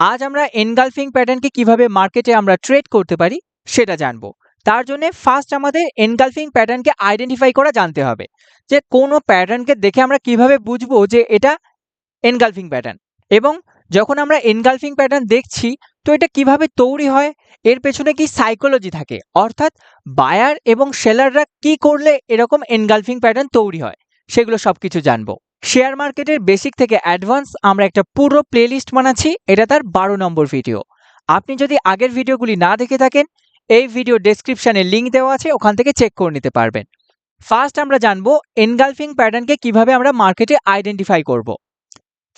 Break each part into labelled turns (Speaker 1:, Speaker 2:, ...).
Speaker 1: আজ আমরা এনগালফিং প্যাটার্নকে কীভাবে মার্কেটে আমরা ট্রেড করতে পারি, সেটা জানব। তার জন্য ফার্স্ট আমাদের এনগালফিং প্যাটার্নকে আইডেন্টিফাই করা জানতে হবে, যে কোনো প্যাটার্নকে দেখে আমরা কীভাবে বুঝব যে এটা এনগালফিং প্যাটার্ন এবং যখন আমরা এনগালফিং প্যাটার্ন দেখছি, তো এটা কীভাবে তৈরি হয়, এর পেছনে কি সাইকোলজি থাকে, অর্থাৎ বায়ার এবং সেলাররা কি করলে এরকম এনগালফিং প্যাটার্ন তৈরি হয়, সেগুলো সব কিছু জানব। শেয়ার মার্কেটের বেসিক থেকে অ্যাডভান্স আমরা একটা পুরো প্লেলিস্ট বানাচ্ছি, এটা তার বারো নম্বর ভিডিও। আপনি যদি আগের ভিডিওগুলি না দেখে থাকেন, এই ভিডিও ডেসক্রিপশানে লিঙ্ক দেওয়া আছে, ওখান থেকে চেক করে নিতে পারবেন। ফার্স্ট আমরা জানব এনগালফিং প্যাটার্নকে কীভাবে আমরা মার্কেটে আইডেন্টিফাই করব।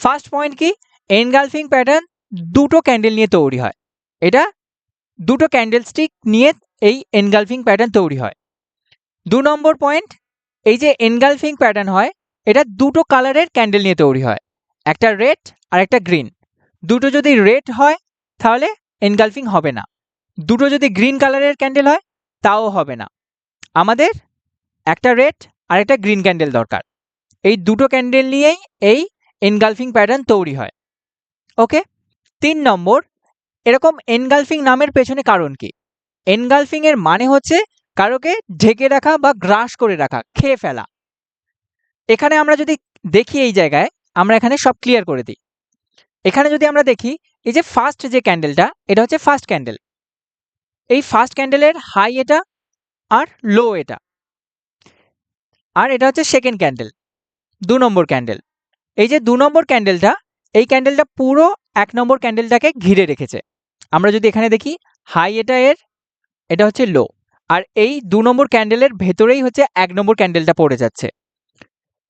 Speaker 1: ফার্স্ট পয়েন্ট কি? এনগালফিং প্যাটার্ন দুটো ক্যান্ডেল নিয়ে তৈরি হয়। এটা দুটো ক্যান্ডেল স্টিক নিয়ে এই এনগালফিং প্যাটার্ন তৈরি হয়। দু নম্বর পয়েন্ট এই যে এনগালফিং প্যাটার্ন হয় এটা দুটো কালারের ক্যান্ডেল নিয়ে তৈরি হয়। একটা রেড আর একটা গ্রিন। দুটো যদি রেড হয়, তাহলে এনগালফিং হবে না। দুটো যদি গ্রিন কালারের ক্যান্ডেল হয়, তাও হবে না। আমাদের একটা রেড আর একটা গ্রিন ক্যান্ডেল দরকার। এই দুটো ক্যান্ডেল নিয়েই এই এনগালফিং প্যাটার্ন তৈরি হয়। ওকে? তিন নম্বর, এরকম এনগালফিং নামের পেছনে কারণ কি? এনগালফিং এর মানে হচ্ছে কারোকে ঢেকে রাখা বা গ্রাস করে রাখা, খেয়ে ফেলা। এখানে আমরা যদি দেখি এই জায়গায়, আমরা এখানে সব ক্লিয়ার করে দিই। এখানে যদি আমরা দেখি, এই যে ফার্স্ট যে ক্যান্ডেলটা এটা হচ্ছে ফার্স্ট ক্যান্ডেল এই ফার্স্ট ক্যান্ডেলের হাই এটা আর লো এটা। আর এটা হচ্ছে সেকেন্ড ক্যান্ডেল দু নম্বর ক্যান্ডেল এই যে দু নম্বর ক্যান্ডেলটা এই ক্যান্ডেলটা পুরো এক নম্বর ক্যান্ডেলটাকে ঘিরে রেখেছে। আমরা যদি এখানে দেখি হাই এটা এর, এটা হচ্ছে লো আর এই দু নম্বর ক্যান্ডেলের ভেতরেই হচ্ছে এক নম্বর ক্যান্ডেলটা পড়ে যাচ্ছে।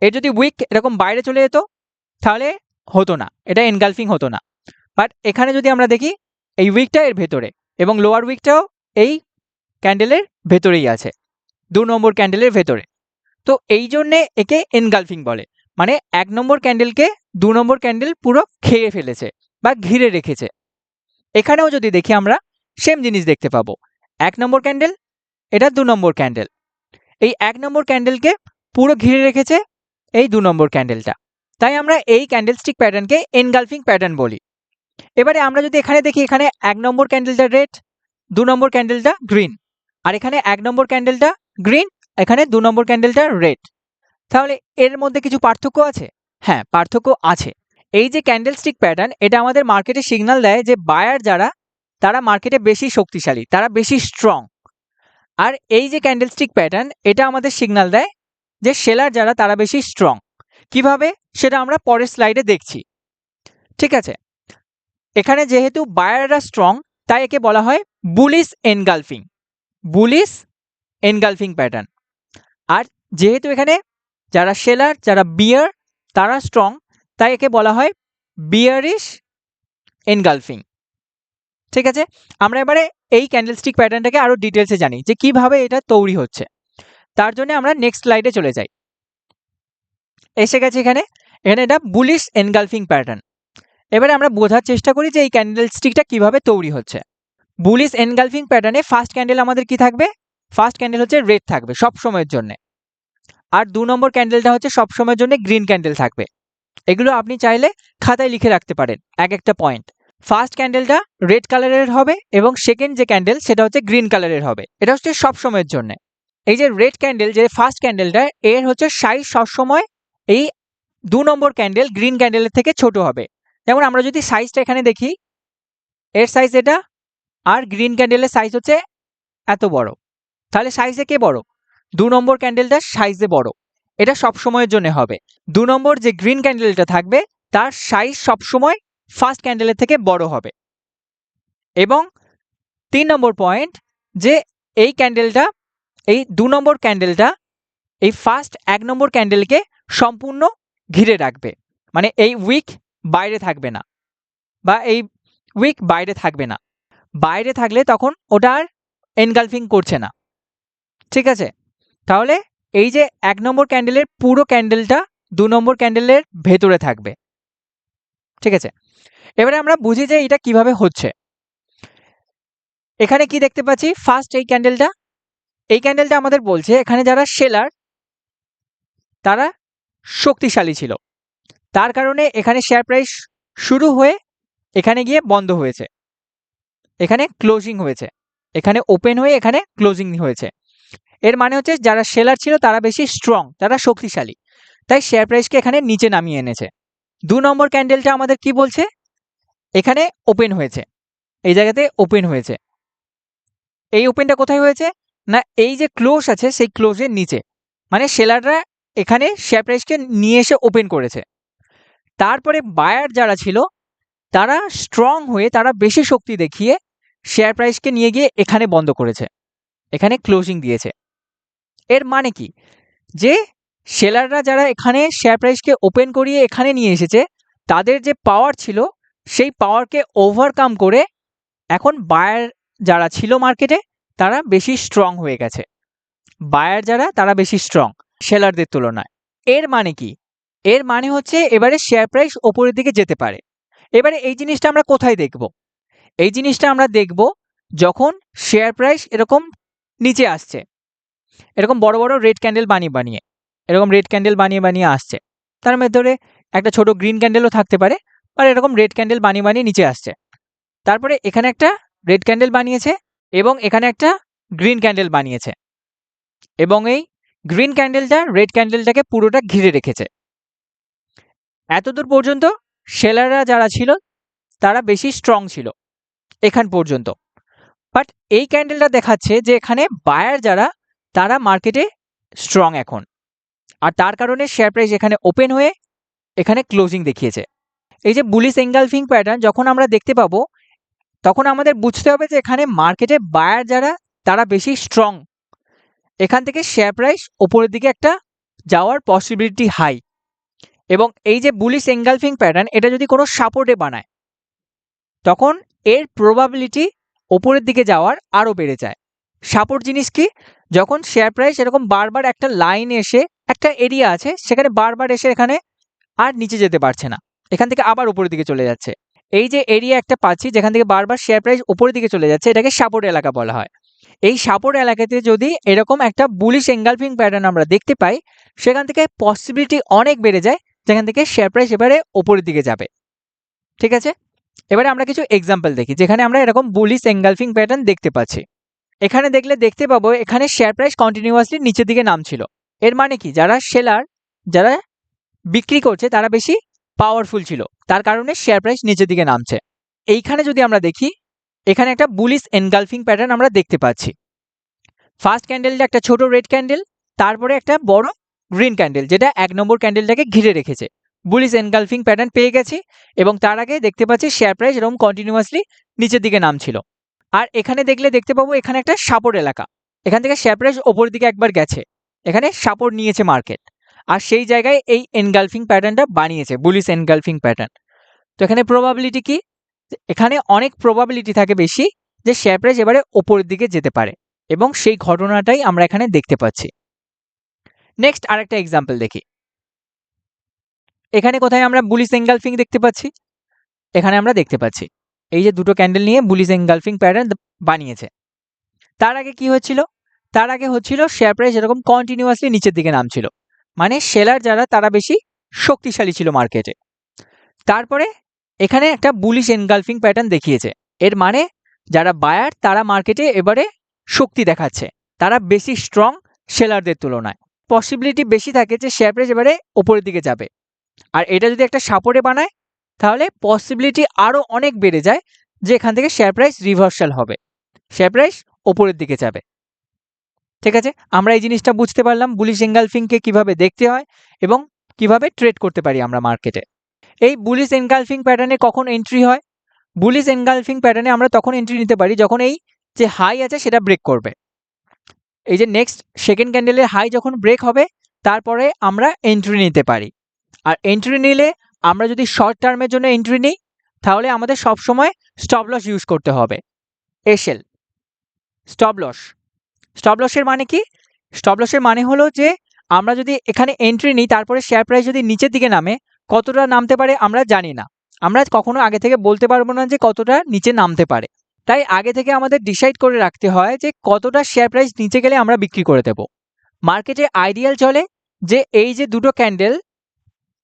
Speaker 1: এর যদি উইক এরকম বাইরে চলে যেত, তাহলে হতো না। এটা এনগালফিং হতো না। বাট এখানে যদি আমরা দেখি, এই উইকটা এর ভেতরে এবং লোয়ার উইকটাও এই ক্যান্ডেলের ভেতরেই আছে। দু নম্বর ক্যান্ডেলের ভেতরে। তো এই জন্যে একে এনগালফিং বলে। মানে এক নম্বর ক্যান্ডেলকে দু নম্বর ক্যান্ডেল পুরো খেয়ে ফেলেছে বা ঘিরে রেখেছে। এখানেও যদি দেখি আমরা সেম জিনিস দেখতে পাবো। এক নম্বর ক্যান্ডেল এটা দু নম্বর ক্যান্ডেল এই এক নম্বর ক্যান্ডেলকে পুরো ঘিরে রেখেছে এই দু নম্বর ক্যান্ডেলটা তাই আমরা এই ক্যান্ডেলস্টিক প্যাটার্নকে এনগালফিং প্যাটার্ন বলি। এবারে আমরা যদি এখানে দেখি, এখানে এক নম্বর ক্যান্ডেলটা রেড দু নম্বর ক্যান্ডেলটা গ্রিন আর এখানে এক নম্বর ক্যান্ডেলটা গ্রিন এখানে দু নম্বর ক্যান্ডেলটা রেড তাহলে এর মধ্যে কিছু পার্থক্য আছে? হ্যাঁ পার্থক্য আছে। এই যে ক্যান্ডেলস্টিক প্যাটার্ন এটা আমাদের মার্কেটে সিগনাল দেয় যে বায়ার যারা, তারা মার্কেটে বেশি শক্তিশালী, তারা বেশি স্ট্রং আর এই যে ক্যান্ডেলস্টিক প্যাটার্ন এটা আমাদের সিগনাল দেয় যে সেলার যারা, তারা বেশি স্ট্রং কীভাবে? সেটা আমরা পরের স্লাইডে দেখছি। ঠিক আছে? এখানে যেহেতু বায়াররা স্ট্রং তাই একে বলা হয় bullish engulfing bullish engulfing pattern আর যেহেতু এখানে যারা সেলার, যারা বিয়ার তারা স্ট্রং তাই একে বলা হয় বিয়ারিশ এনগালফিং ঠিক আছে? আমরা এবারে এই ক্যান্ডেলস্টিক প্যাটার্নটাকে আরও ডিটেলসে জানি যে কীভাবে এটা তৈরি হচ্ছে। তার জন্য আমরা নেক্সট স্লাইডে চলে যাই। এসে গেছে এখানে এখানে এটা বুলিশ এনগালফিং প্যাটার্ন এবারে আমরা বোঝার চেষ্টা করি যে এই ক্যান্ডেল স্টিকটা কীভাবে তৈরি হচ্ছে। বুলিশ এনগালফিং প্যাটার্নে ফার্স্ট ক্যান্ডেল আমাদের কি থাকবে? ফার্স্ট ক্যান্ডেল হচ্ছে রেড থাকবে সব সময়ের জন্য। আর দু নম্বর ক্যান্ডেলটা হচ্ছে সব সময়ের জন্য গ্রিন ক্যান্ডেল থাকবে। এগুলো আপনি চাইলে খাতায় লিখে রাখতে পারেন, এক একটা পয়েন্ট ফার্স্ট ক্যান্ডেলটা রেড কালারের হবে এবং সেকেন্ড যে ক্যান্ডেল সেটা হচ্ছে গ্রিন কালারের হবে। এটা হচ্ছে সব সময়ের জন্য। এই যে রেড ক্যান্ডেল যে ফার্স্ট ক্যান্ডেলটা এর হচ্ছে সাইজ সবসময় এই দু নম্বর ক্যান্ডেল গ্রিন ক্যান্ডেলের থেকে ছোট হবে। যেমন আমরা যদি সাইজটা এখানে দেখি, এর সাইজ এটা আর গ্রিন ক্যান্ডেলের সাইজ হচ্ছে এত বড়। তাহলে সাইজে কে বড়? দু নম্বর ক্যান্ডেলটা সাইজে বড়। এটা সব সময়ের জন্য হবে। দু নম্বর যে গ্রিন ক্যান্ডেলটা থাকবে, তার সাইজ সবসময় ফার্স্ট ক্যান্ডেলের থেকে বড় হবে। এবং তিন নম্বর পয়েন্ট যে এই ক্যান্ডেলটা এই দু নম্বর ক্যান্ডেলটা এই ফার্স্ট এক নম্বর ক্যান্ডেলকে সম্পূর্ণ ঘিরে রাখবে। মানে এই উইক বাইরে থাকবে না বা এই উইক বাইরে থাকবে না। বাইরে থাকলে তখন ওটা আর এনগালফিং করছে না। ঠিক আছে? তাহলে এই যে এক নম্বর ক্যান্ডেলের পুরো ক্যান্ডেলটা দু নম্বর ক্যান্ডেলের ভেতরে থাকবে। ঠিক আছে? এবারে আমরা বুঝি যে এটা কীভাবে হচ্ছে। এখানে কি দেখতে পাচ্ছি? ফার্স্ট এই ক্যান্ডেলটা এই ক্যান্ডেলটা আমাদের বলছে, এখানে যারা সেলার তারা শক্তিশালী ছিল। তার কারণে এখানে শেয়ার প্রাইস শুরু হয়ে এখানে গিয়ে বন্ধ হয়েছে। এখানে ক্লোজিং হয়েছে। এখানে ওপেন হয়ে এখানে ক্লোজিং হয়েছে। এর মানে হচ্ছে যারা সেলার ছিল, তারা বেশি স্ট্রং তারা শক্তিশালী। তাই শেয়ার প্রাইসকে এখানে নিচে নামিয়ে এনেছে। দু নম্বর ক্যান্ডেলটা আমাদের কি বলছে? এখানে ওপেন হয়েছে। এই জায়গাতে ওপেন হয়েছে। এই ওপেনটা কোথায় হয়েছে? না, এই যে ক্লোজ আছে, সেই ক্লোজের নিচে। মানে সেলাররা এখানে শেয়ার প্রাইসকে নিয়ে এসে ওপেন করেছে। তারপরে বায়ার যারা ছিল, তারা স্ট্রং হয়ে, তারা বেশি শক্তি দেখিয়ে শেয়ার প্রাইসকে নিয়ে গিয়ে এখানে বন্ধ করেছে। এখানে ক্লোজিং দিয়েছে। এর মানে কি? যে সেলাররা যারা এখানে শেয়ার প্রাইসকে ওপেন করিয়ে এখানে নিয়ে এসেছে, তাদের যে পাওয়ার ছিল, সেই পাওয়ারকে ওভারকাম করে এখন বায়ার যারা ছিল মার্কেটে তারা বেশি স্ট্রং হয়ে গেছে। বায়ার যারা, তারা বেশি স্ট্রং সেলারদের তুলনায়। এর মানে কি? এর মানে হচ্ছে এবারে শেয়ার প্রাইস ওপরের দিকে যেতে পারে। এবারে এই জিনিসটা আমরা কোথায় দেখব? এই জিনিসটা আমরা দেখব যখন শেয়ার প্রাইস এরকম নিচে আসছে। এরকম বড় বড় রেড ক্যান্ডেল বানিয়ে বানিয়ে, এরকম রেড ক্যান্ডেল বানিয়ে বানিয়ে আসছে। তার ভেতরে একটা ছোট গ্রিন ক্যান্ডেলও থাকতে পারে, আর এরকম রেড ক্যান্ডেল বানিয়ে বানিয়ে নিচে আসছে। তারপরে এখানে একটা রেড ক্যান্ডেল বানিয়েছে এবং এখানে একটা গ্রিন ক্যান্ডেল বানিয়েছে। এবং এই গ্রিন ক্যান্ডেলটা রেড ক্যান্ডেলটাকে পুরোটা ঘিরে রেখেছে। এতদূর পর্যন্ত সেলাররা যারা ছিল, তারা বেশি স্ট্রং ছিল এখান পর্যন্ত। বাট এই ক্যান্ডেলটা দেখাচ্ছে যে এখানে বায়ার যারা, তারা মার্কেটে স্ট্রং এখন। আর তার কারণে শেয়ার প্রাইস এখানে ওপেন হয়ে এখানে ক্লোজিং দেখিয়েছে। এই যে বুলিশ এঙ্গালফিং প্যাটার্ন যখন আমরা দেখতে পাবো তখন আমাদের বুঝতে হবে যে এখানে মার্কেটে বায়ার যারা, তারা বেশি স্ট্রং এখান থেকে শেয়ার প্রাইস ওপরের দিকে একটা যাওয়ার পসিবিলিটি হাই এবং এই যে বুলিশ এঙ্গালফিং প্যাটার্ন এটা যদি কোনো সাপোর্টে বানায়, তখন এর প্রবাবিলিটি ওপরের দিকে যাওয়ার আরও বেড়ে যায়। সাপোর্ট জিনিস কি? যখন শেয়ার প্রাইস এরকম বারবার একটা লাইন এসে একটা এরিয়া আছে, সেখানে বারবার এসে এখানে আর নিচে যেতে পারছে না। এখান থেকে আবার উপরের দিকে চলে যাচ্ছে। এই যে এরিয়া একটা পাচ্ছি, যেখান থেকে বারবার শেয়ার প্রাইস উপরের দিকে চলে যাচ্ছে, এটাকে সাপোর্ট এলাকা বলা হয়। এই সাপোর্ট এলাকাতে যদি এরকম একটা বুলিশ এঙ্গালফিং প্যাটার্ন আমরা দেখতে পাই, সেখান থেকে পসিবিলিটি অনেক বেড়ে যায়, যেখান থেকে শেয়ার প্রাইস এবারে ওপরের দিকে যাবে। ঠিক আছে? এবারে আমরা কিছু এক্সাম্পল দেখি, যেখানে আমরা এরকম বুলিশ এঙ্গালফিং প্যাটার্ন দেখতে পাচ্ছি। এখানে দেখলে দেখতে পাবো, এখানে শেয়ার প্রাইস কন্টিনিউয়াসলি নিচের দিকে নামছিল। এর মানে কি? যারা সেলার যারা বিক্রি করছে, তারা বেশি পাওয়ারফুল ছিল। তার কারণে শেয়ার প্রাইস নিচের দিকে নামছে। এইখানে যদি আমরা দেখি, এখানে একটা বুলিশ এনগালফিং প্যাটার্ন আমরা দেখতে পাচ্ছি। ফার্স্ট ক্যান্ডেলটা একটা ছোট রেড ক্যান্ডেল তারপরে একটা বড় গ্রিন ক্যান্ডেল যেটা এক নম্বর ক্যান্ডেলটাকে ঘিরে রেখেছে। বুলিশ এনগালফিং প্যাটার্ন পেয়ে গেছি এবং তার আগে দেখতে পাচ্ছি শেয়ার প্রাইস এরকম কন্টিনিউয়াসলি নিচের দিকে নামছিল। আর এখানে দেখলে দেখতে পাবো এখানে একটা সাপোর্ট এলাকা। এখান থেকে শেয়ার প্রাইস ওপরের দিকে একবার গেছে। এখানে সাপোর্ট নিয়েছে মার্কেট আর সেই জায়গায় এই এনগালফিং প্যাটার্নটা বানিয়েছে বুলিশ এনগালফিং প্যাটার্ন তো এখানে প্রবাবিলিটি কি? এখানে অনেক প্রবাবিলিটি থাকে বেশি যে শেয়ার প্রাইস এবারে ওপরের দিকে যেতে পারে এবং সেই ঘটনাটাই আমরা এখানে দেখতে পাচ্ছি। নেক্সট আরেকটা এক্সাম্পল দেখি। এখানে কোথায় আমরা বুলিশ এনগালফিং দেখতে পাচ্ছি? এখানে আমরা দেখতে পাচ্ছি। এই যে দুটো ক্যান্ডেল নিয়ে বুলিশ এনগালফিং প্যাটার্ন বানিয়েছে। তার আগে কি হচ্ছিল? তার আগে হচ্ছিল শেয়ার প্রাইস এরকম কন্টিনিউয়াসলি নিচের দিকে নামছিল। মানে সেলার যারা, তারা বেশি শক্তিশালী ছিল মার্কেটে তারপরে এখানে একটা বুলিশ এনগালফিং প্যাটার্ন দেখিয়েছে। এর মানে যারা বায়ার তারা মার্কেটে এবারে শক্তি দেখাচ্ছে। তারা বেশি স্ট্রং সেলারদের তুলনায়। পসিবিলিটি বেশি থাকে যে শেয়ার প্রাইস এবারে ওপরের দিকে যাবে। আর এটা যদি একটা সাপোর্টে বানায়, তাহলে পসিবিলিটি আরও অনেক বেড়ে যায় যে এখান থেকে শেয়ার প্রাইস রিভার্সাল হবে। শেয়ার প্রাইস ওপরের দিকে যাবে। ঠিক আছে? আমরা এই জিনিসটা বুঝতে পারলাম বুলিশ এনগালফিংকে কীভাবে দেখতে হয় এবং কীভাবে ট্রেড করতে পারি আমরা মার্কেটে এই বুলিশ এনগালফিং প্যাটার্নে কখন এন্ট্রি হয়? বুলিশ এনগালফিং প্যাটার্নে আমরা তখন এন্ট্রি নিতে পারি যখন এই যে হাই আছে সেটা ব্রেক করবে। এই যে নেক্সট সেকেন্ড ক্যান্ডেলের হাই যখন ব্রেক হবে, তারপরে আমরা এন্ট্রি নিতে পারি। আর এন্ট্রি নিলে আমরা যদি শর্ট টার্মের জন্য এন্ট্রি নিই, তাহলে আমাদের সবসময় স্টপ লস ইউজ করতে হবে। এসেল স্টপ লস স্টপ লসের মানে কি? স্টপ লসের মানে হলো যে আমরা যদি এখানে এন্ট্রি নিই, তারপরে শেয়ার প্রাইস যদি নিচের দিকে নামে, কতটা নামতে পারে আমরা জানি না। আমরা কখনো আগে থেকে বলতে পারব না যে কতটা নিচে নামতে পারে। তাই আগে থেকে আমাদের ডিসাইড করে রাখতে হয় যে কতটা শেয়ার প্রাইস নিচে গেলে আমরা বিক্রি করে দেব। মার্কেটে আইডিয়াল চলে যে এই যে দুটো ক্যান্ডেল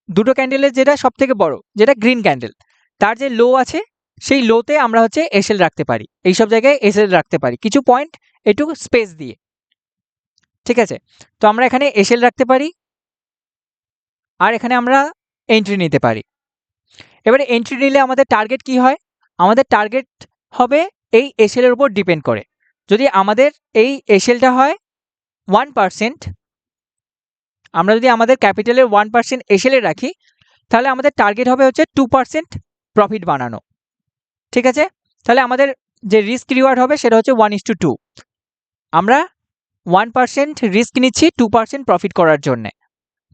Speaker 1: দুটো ক্যান্ডেলের যেটা সব থেকে বড়, যেটা গ্রিন ক্যান্ডেল তার যে লো আছে সেই লোতে আমরা হচ্ছে এসএল রাখতে পারি। এই সব জায়গায় এসএল রাখতে পারি। কিছু পয়েন্ট একটু স্পেস দিয়ে। ঠিক আছে? তো আমরা এখানে এসএল রাখতে পারি। আর এখানে আমরা এন্ট্রি নিতে পারি। এবারে এন্ট্রি নিলে আমাদের টার্গেট কি হয়? আমাদের টার্গেট হবে এই এসএলের উপর ডিপেন্ড করে। যদি আমাদের এই এসএলটা হয় ওয়ান পার্সেন্ট আমরা যদি আমাদের ক্যাপিটালের ওয়ান পার্সেন্ট এসএলে রাখি, তাহলে আমাদের টার্গেট হবে হচ্ছে টু পার্সেন্ট প্রফিট বানানো। ঠিক আছে? তাহলে আমাদের যে রিস্ক রিওয়ার্ড হবে সেটা হচ্ছে ওয়ান ইস টু টু আমরা ওয়ান পার্সেন্ট রিস্ক নিচ্ছি টু পার্সেন্ট প্রফিট করার জন্যে।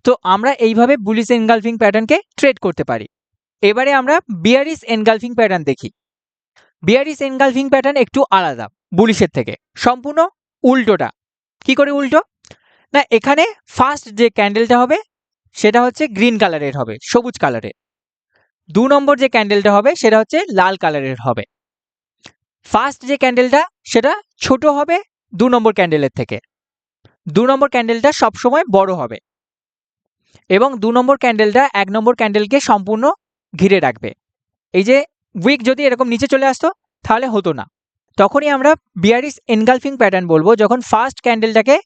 Speaker 1: তো আমরা এইভাবে বুলিশ এনগালফিং প্যাটার্নকে ট্রেড করতে পারি। এবারে আমরা বিয়ারিস এনগালফিং প্যাটার্ন দেখি। বিয়ারিস এনগালফিং প্যাটার্ন একটু আলাদা বুলিশের থেকে। সম্পূর্ণ উল্টোটা। কি করে উল্টো? না, এখানে ফার্স্ট যে ক্যান্ডেলটা হবে, সেটা হচ্ছে গ্রিন কালারের হবে, সবুজ কালারের দু নম্বর যে ক্যান্ডেলটা হবে, সেটা হচ্ছে লাল কালারের হবে। ফার্স্ট যে ক্যান্ডেলটা সেটা ছোট হবে দু নম্বর ক্যান্ডেলের থেকে। দু নম্বর ক্যান্ডেলটা সবসময় বড় হবে। এবং দু নম্বর ক্যান্ডেলটা এক নম্বর ক্যান্ডেলকে সম্পূর্ণ ঘিরে রাখবে। এই যে উইক যদি এরকম নিচে চলে আসতো, তাহলে হতো না। তখনই আমরা বিয়ারিস এনগালফিং প্যাটার্ন বলব, যখন ফার্স্ট ক্যান্ডেলটাকে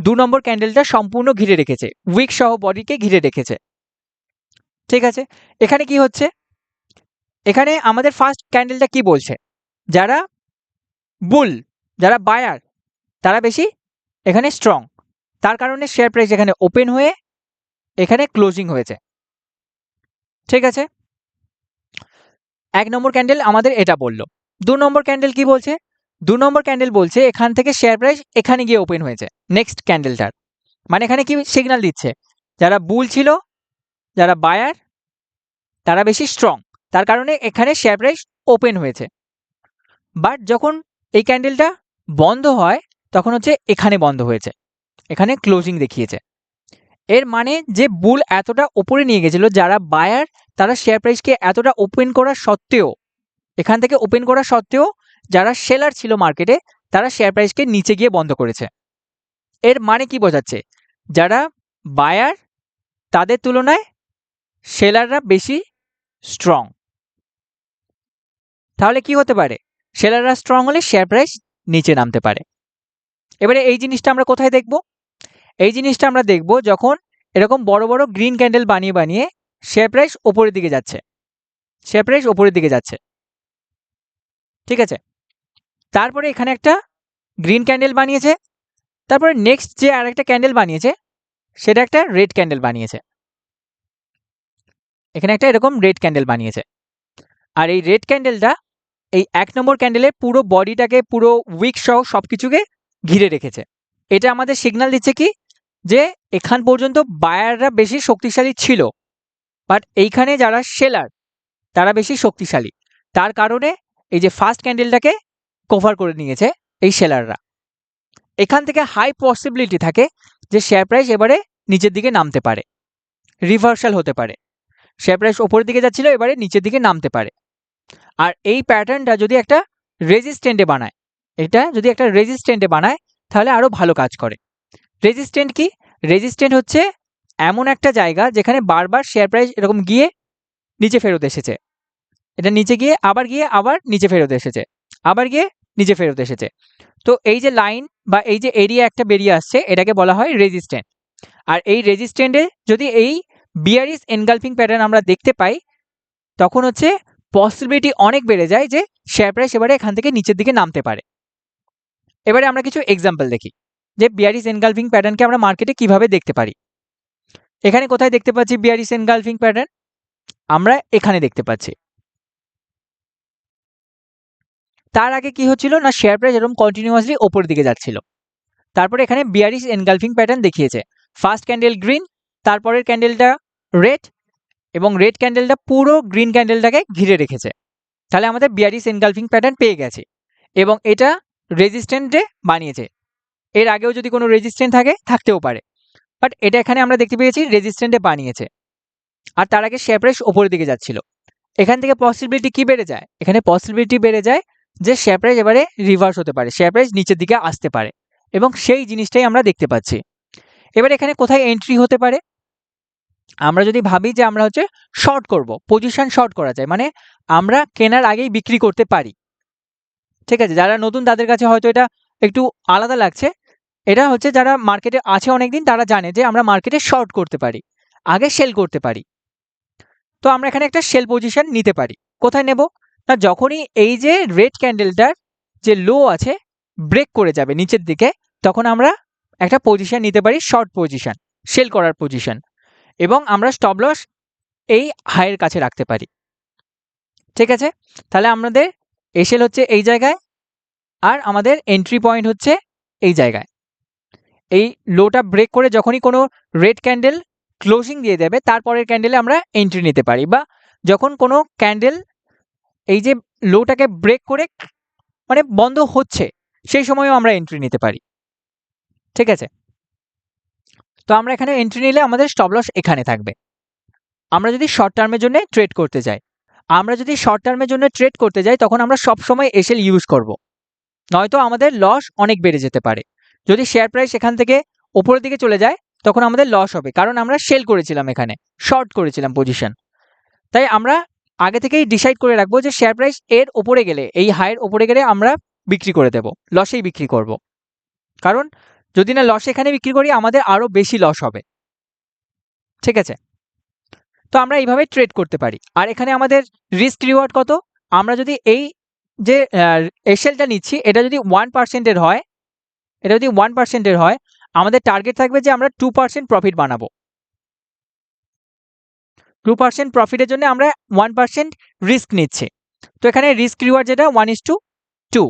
Speaker 1: দু নম্বর ক্যান্ডেলটা সম্পূর্ণ ঘিরে রেখেছে। উইক সহ বডিকে ঘিরে রেখেছে। ঠিক আছে? এখানে কি হচ্ছে? এখানে আমাদের ফার্স্ট ক্যান্ডেলটা কি বলছে? যারা বুল যারা বায়ার তারা বেশি এখানে স্ট্রং তার কারণে শেয়ার প্রাইস এখানে ওপেন হয়ে এখানে ক্লোজিং হয়েছে। ঠিক আছে? এক নম্বর ক্যান্ডেল আমাদের এটা বলল। দু নম্বর ক্যান্ডেল কি বলছে? দু নম্বর ক্যান্ডেল বলছে এখান থেকে শেয়ার প্রাইস এখানে গিয়ে ওপেন হয়েছে। নেক্সট ক্যান্ডেলটার মানে এখানে কি সিগন্যাল দিচ্ছে? যারা বুল ছিল যারা বায়ার তারা বেশি স্ট্রং তার কারণে এখানে শেয়ার প্রাইস ওপেন হয়েছে। বাট যখন এই ক্যান্ডেলটা বন্ধ হয়, তখন হচ্ছে এখানে বন্ধ হয়েছে। এখানে ক্লোজিং দেখিয়েছে। এর মানে যে বুল এতটা ওপরে নিয়ে গেছিল, যারা বায়ার তারা শেয়ার প্রাইসকে এতটা ওপেন করা সত্ত্বেও, এখান থেকে ওপেন করা সত্ত্বেও, যারা সেলার ছিল মার্কেটে তারা শেয়ার প্রাইসকে নিচে গিয়ে বন্ধ করেছে। এর মানে কি বোঝাচ্ছে? যারা বায়ার তাদের তুলনায় সেলাররা বেশি স্ট্রং তাহলে কি হতে পারে? সেলাররা স্ট্রং হলে শেয়ার প্রাইস নিচে নামতে পারে। এবারে এই জিনিসটা আমরা কোথায় দেখব? এই জিনিসটা আমরা দেখব যখন এরকম বড় বড় গ্রিন ক্যান্ডেল বানিয়ে বানিয়ে শেয়ার প্রাইস ওপরের দিকে যাচ্ছে। শেয়ার প্রাইস ওপরের দিকে যাচ্ছে। ঠিক আছে? তারপরে এখানে একটা গ্রিন ক্যান্ডেল বানিয়েছে। তারপরে নেক্সট যে আর একটা ক্যান্ডেল বানিয়েছে, সেটা একটা রেড ক্যান্ডেল বানিয়েছে। এখানে একটা এরকম রেড ক্যান্ডেল বানিয়েছে। আর এই রেড ক্যান্ডেলটা এই এক নম্বর ক্যান্ডেলের পুরো বডিটাকে পুরো উইক সহ সব কিছুকে ঘিরে রেখেছে। এটা আমাদের সিগন্যাল দিচ্ছে কি? যে এখান পর্যন্ত বায়াররা বেশি শক্তিশালী ছিল। বাট এইখানে যারা সেলার তারা বেশি শক্তিশালী। তার কারণে এই যে ফার্স্ট ক্যান্ডেলটাকে কভার করে নিয়েছে এই সেলাররা এখান থেকে হাই পসিবিলিটি থাকে যে শেয়ার প্রাইস এবারে নিচের দিকে নামতে পারে। রিভার্সাল হতে পারে। শেয়ার প্রাইস ওপরের দিকে যাচ্ছিল, এবারে নিচের দিকে নামতে পারে। আর এই প্যাটার্নটা যদি একটা রেজিস্ট্যান্টে বানায়, এটা যদি একটা রেজিস্ট্যান্টে বানায়, তাহলে আরও ভালো কাজ করে। রেজিস্ট্যান্ট কি? রেজিস্ট্যান্ট হচ্ছে এমন একটা জায়গা যেখানে বারবার শেয়ার প্রাইস এরকম গিয়ে নিচে ফেরত এসেছে। এটা নিচে গিয়ে, আবার গিয়ে, আবার নিচে ফেরত এসেছে। আবার গিয়ে নিচে ফেরত এসেছে। তো এই যে লাইন বা এই যে এরিয়া একটা বেরিয়ে আসছে, এটাকে বলা হয় রেজিস্ট্যান্ট আর এই রেজিস্ট্যান্টে যদি এই বিয়ারিস এনগালফিং প্যাটার্ন আমরা দেখতে পাই, তখন হচ্ছে পসিবিলিটি অনেক বেড়ে যায় যে শেয়ার প্রাইস এবারে এখান থেকে নিচের দিকে নামতে পারে। এবারে আমরা কিছু এক্সাম্পল দেখি, যে বিয়ারিস এনগালফিং প্যাটার্নকে আমরা মার্কেটে কীভাবে দেখতে পারি। এখানে কোথায় দেখতে পাচ্ছি বিয়ারিস এনগালফিং প্যাটার্ন আমরা এখানে দেখতে পাচ্ছি। তার আগে কি হচ্ছিল না শেয়ার প্রাইস এরকম কন্টিনিউয়াসলি ওপর দিকে যাচ্ছিল। তারপরে এখানে বিয়ারিস এনগালফিং প্যাটার্ন দেখিয়েছে। ফার্স্ট ক্যান্ডেল গ্রিন তারপরের ক্যান্ডেলটা রেড এবং রেড ক্যান্ডেলটা পুরো গ্রিন ক্যান্ডেলটাকে ঘিরে রেখেছে। তাহলে আমাদের বিয়ারিস এনগালফিং প্যাটার্ন পেয়ে গেছে এবং এটা রেজিস্ট্যান্টে বানিয়েছে। এর আগেও যদি কোনো রেজিস্ট্যান্ট থাকে, থাকতেও পারে। বাট এটা এখানে আমরা দেখতে পেয়েছি রেজিস্ট্যান্টে বানিয়েছে। আর তার আগে শেয়ার ওপরের দিকে যাচ্ছিল। এখান থেকে পসিবিলিটি কি বেড়ে যায়? এখানে পসিবিলিটি বেড়ে যায় যে শেয়ার এবারে রিভার্স হতে পারে শেয়ার নিচের দিকে আসতে পারে এবং সেই জিনিসটাই আমরা দেখতে পাচ্ছি। এবার এখানে কোথায় এন্ট্রি হতে পারে? আমরা যদি ভাবি যে আমরা হচ্ছে শর্ট করব পজিশন শর্ট করা যায় মানে আমরা কেনার আগেই বিক্রি করতে পারি। ঠিক আছে, যারা নতুন তাদের কাছে হয়তো এটা একটু আলাদা লাগছে। এটা হচ্ছে যারা মার্কেটে আছে অনেকদিন, তারা জানে যে আমরা মার্কেটে শর্ট করতে পারি, আগে সেল করতে পারি। তো আমরা এখানে একটা সেল পজিশন নিতে পারি। কোথায় নেব? না, যখনই এই যে রেড ক্যান্ডেলটার যে লো আছে ব্রেক করে যাবে নিচের দিকে, তখন আমরা একটা পজিশন নিতে পারি শর্ট পজিশন সেল করার পজিশন এবং আমরা স্টপ লস এই হাইয়ের কাছে রাখতে পারি। ঠিক আছে? তাহলে আমাদের এসেল হচ্ছে এই জায়গায় আর আমাদের এন্ট্রি পয়েন্ট হচ্ছে এই জায়গায়। এই লোটা ব্রেক করে যখনই কোনো রেড ক্যান্ডেল ক্লোজিং দিয়ে দেবে তারপরের ক্যান্ডেলে আমরা এন্ট্রি নিতে পারি বা যখন কোনো ক্যান্ডেল এই যে লোটাকে ব্রেক করে মানে বন্ধ হচ্ছে, সেই সময়ও আমরা এন্ট্রি নিতে পারি। ঠিক আছে? তো আমরা এখানে এন্ট্রি নিলে আমাদের স্টপ লস এখানে থাকবে। আমরা যদি শর্ট টার্মের জন্য ট্রেড করতে যাই, আমরা যদি শর্ট টার্মের জন্য ট্রেড করতে যাই, তখন আমরা সব সময় এসএল ইউজ করব। নয়তো আমাদের লস অনেক বেড়ে যেতে পারে। যদি শেয়ার প্রাইস এখান থেকে ওপরের দিকে চলে যায়, তখন আমাদের লস হবে, কারণ আমরা সেল করেছিলাম এখানে শর্ট করেছিলাম পজিশন তাই আমরা আগে থেকেই ডিসাইড করে রাখব যে শেয়ার প্রাইস এর ওপরে গেলে, এই হাইয়ের ওপরে গেলে আমরা বিক্রি করে দেব লসেই বিক্রি করব। কারণ যদি না লস এখানে বিক্রি করি, আমাদের আরও বেশি লস হবে। ঠিক আছে? তো আমরা এইভাবে ট্রেড করতে পারি। আর এখানে আমাদের রিস্ক রিওয়ার্ড কত? আমরা যদি এই যে এসএলটা নিচ্ছি, এটা যদি ওয়ান পার্সেন্টের হয়, এটা যদি ওয়ান পার্সেন্টের হয়, আমাদের টার্গেট থাকবে যে আমরা টু পার্সেন্ট প্রফিট বানাবো। টু পার্সেন্ট প্রফিটের জন্য আমরা ওয়ান পার্সেন্ট রিস্ক নিচ্ছি। তো এখানে রিস্ক রিওয়ার্ড যেটা ওয়ান ইস টু টু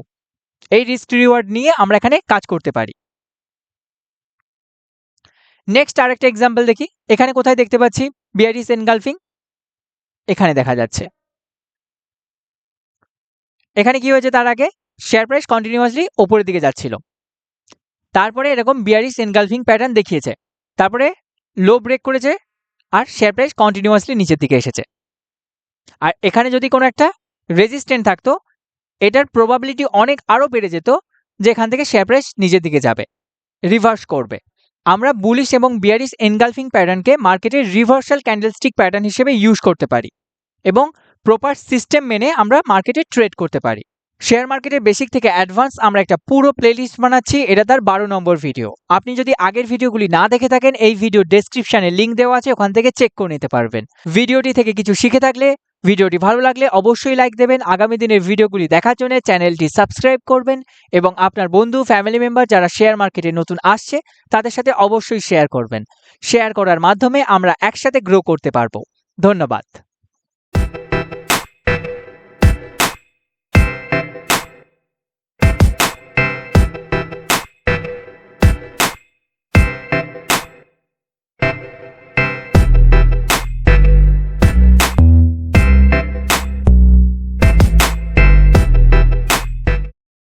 Speaker 1: এই রিস্ক রিওয়ার্ড নিয়ে আমরা এখানে কাজ করতে পারি। নেক্সট আরেকটা এক্সাম্পল দেখি। এখানে কোথায় দেখতে পাচ্ছি? বিআরটিস এনগালফিং এখানে দেখা যাচ্ছে। এখানে কি হয়েছে তার আগে? শেয়ার প্রাইস কন্টিনিউয়াসলি ওপরের দিকে যাচ্ছিল। তারপরে এরকম বিয়ারিস এনগালফিং প্যাটার্ন দেখিয়েছে। তারপরে লো ব্রেক করেছে আর শেয়ার প্রাইস কন্টিনিউয়াসলি নিচের দিকে এসেছে। আর এখানে যদি কোনো একটা রেজিস্ট্যান্ট থাকতো, এটার প্রবাবিলিটি অনেক আরও বেড়ে যেত যে এখান থেকে শেয়ার প্রাইস নিজের দিকে যাবে রিভার্স করবে। আমরা বুলিশ এবং বিয়ারিস এনগালফিং প্যাটার্নকে মার্কেটের রিভার্সাল ক্যান্ডেলস্টিক প্যাটার্ন হিসেবে ইউজ করতে পারি এবং প্রপার সিস্টেম মেনে আমরা মার্কেটে ট্রেড করতে পারি। শেয়ার মার্কেটের বেসিক থেকে অ্যাডভান্স আমরা একটা পুরো প্লেলিস্ট বানাচ্ছি, এটা তার বারো নম্বর ভিডিও আপনি যদি আগের ভিডিওগুলি না দেখে থাকেন, এই ভিডিও ডেসক্রিপশনে লিঙ্ক দেওয়া আছে, ওখান থেকে চেক করে নিতে পারবেন। ভিডিওটি থেকে কিছু শিখে থাকলে ভিডিওটি ভালো লাগলে অবশ্যই লাইক দেবেন। আগামী দিনের ভিডিওগুলি দেখার জন্য চ্যানেলটি সাবস্ক্রাইব করবেন এবং আপনার বন্ধু, ফ্যামিলি মেম্বার যারা শেয়ার মার্কেটে নতুন আসছে, তাদের সাথে অবশ্যই শেয়ার করবেন। শেয়ার করার মাধ্যমে আমরা একসাথে গ্রো করতে পারব। ধন্যবাদ।